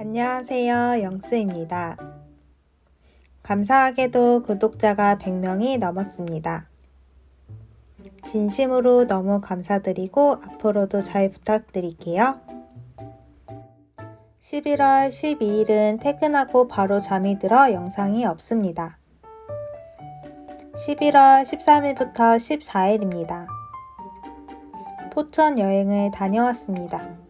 안녕하세요. 영수입니다. 감사하게도 구독자가 100명이 넘었습니다. 진심으로 너무 감사드리고 앞으로도 잘 부탁드릴게요. 11월 12일은 퇴근하고 바로 잠이 들어 영상이 없습니다. 11월 13일부터 14일입니다. 포천 여행을 다녀왔습니다.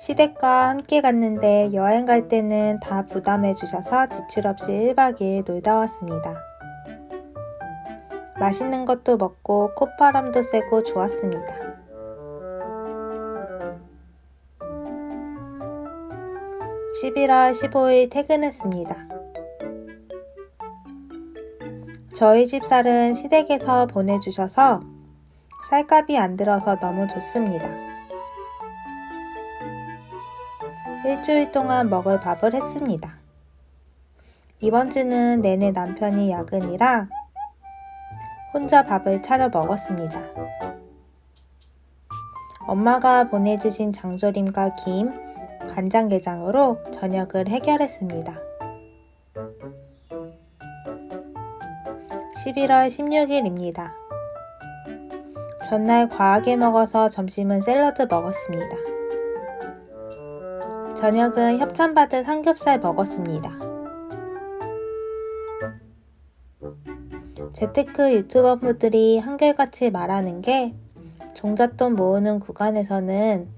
시댁과 함께 갔는데 여행 갈 때는 다 부담해 주셔서 지출 없이 1박 2일 놀다 왔습니다. 맛있는 것도 먹고 콧바람도 쐬고 좋았습니다. (11월 15일) 퇴근했습니다. 저희 집 쌀은 시댁에서 보내주셔서 쌀값이 안 들어서 너무 좋습니다. 일주일 동안 먹을 밥을 했습니다. 이번 주는 내내 남편이 야근이라 혼자 밥을 차려 먹었습니다. 엄마가 보내주신 장조림과 김, 간장게장으로 저녁을 해결했습니다. 11월 16일입니다. 전날 과하게 먹어서 점심은 샐러드 먹었습니다. 저녁은 협찬받은 삼겹살 먹었습니다. 재테크 유튜버분들이 한결같이 말하는 게 종잣돈 모으는 구간에서는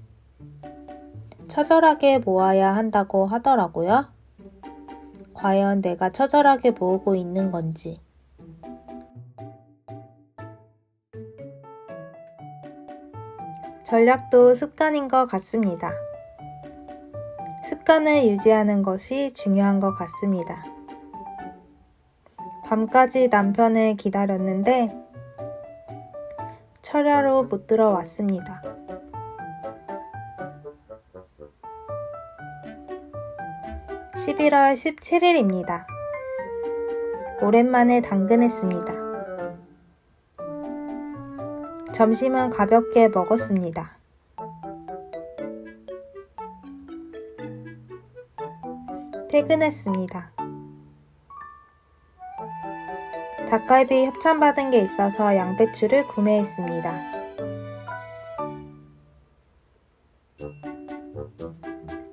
처절하게 모아야 한다고 하더라고요. 과연 내가 처절하게 모으고 있는 건지. 전략도 습관인 것 같습니다. 습관을 유지하는 것이 중요한 것 같습니다. 밤까지 남편을 기다렸는데 철야로 못 들어왔습니다. (11월 17일입니다) 오랜만에 당근했습니다. 점심은 가볍게 먹었습니다. 퇴근했습니다. 닭갈비 협찬받은 게 있어서 양배추를 구매했습니다.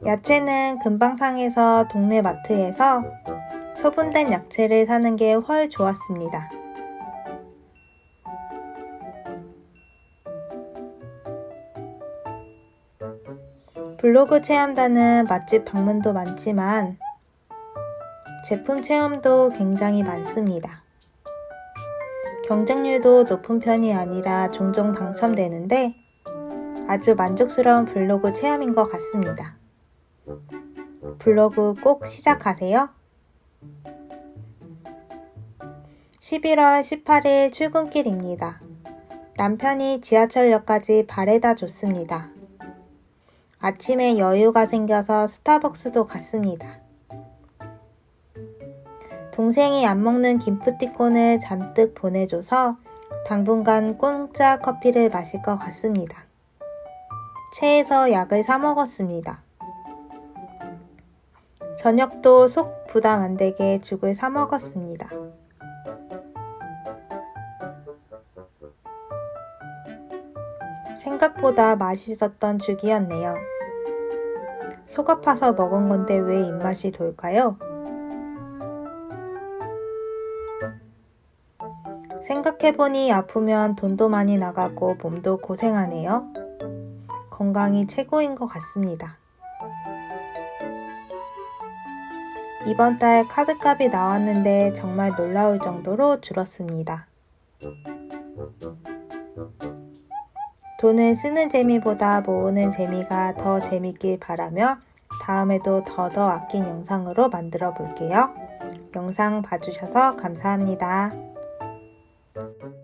야채는 금방 상에서 동네 마트에서 소분된 야채를 사는 게 훨 좋았습니다. 블로그 체험단은 맛집 방문도 많지만 제품 체험도 굉장히 많습니다. 경쟁률도 높은 편이 아니라 종종 당첨되는데 아주 만족스러운 블로그 체험인 것 같습니다. 블로그 꼭 시작하세요. 11월 18일 출근길입니다. 남편이 지하철역까지 바래다 줬습니다. 아침에 여유가 생겨서 스타벅스도 갔습니다. 동생이 안 먹는 김프티콘을 잔뜩 보내줘서 당분간 공짜 커피를 마실 것 같습니다. 체해서 약을 사 먹었습니다. 저녁도 속 부담 안 되게 죽을 사 먹었습니다. 생각보다 맛있었던 죽이었네요. 속 아파서 먹은 건데 왜 입맛이 돌까요? 생각해보니 아프면 돈도 많이 나가고 몸도 고생하네요. 건강이 최고인 것 같습니다. 이번 달 카드값이 나왔는데 정말 놀라울 정도로 줄었습니다. 돈을 쓰는 재미보다 모으는 재미가 더 재밌길 바라며 다음에도 더더 아낀 영상으로 만들어 볼게요. 영상 봐주셔서 감사합니다. Thank you.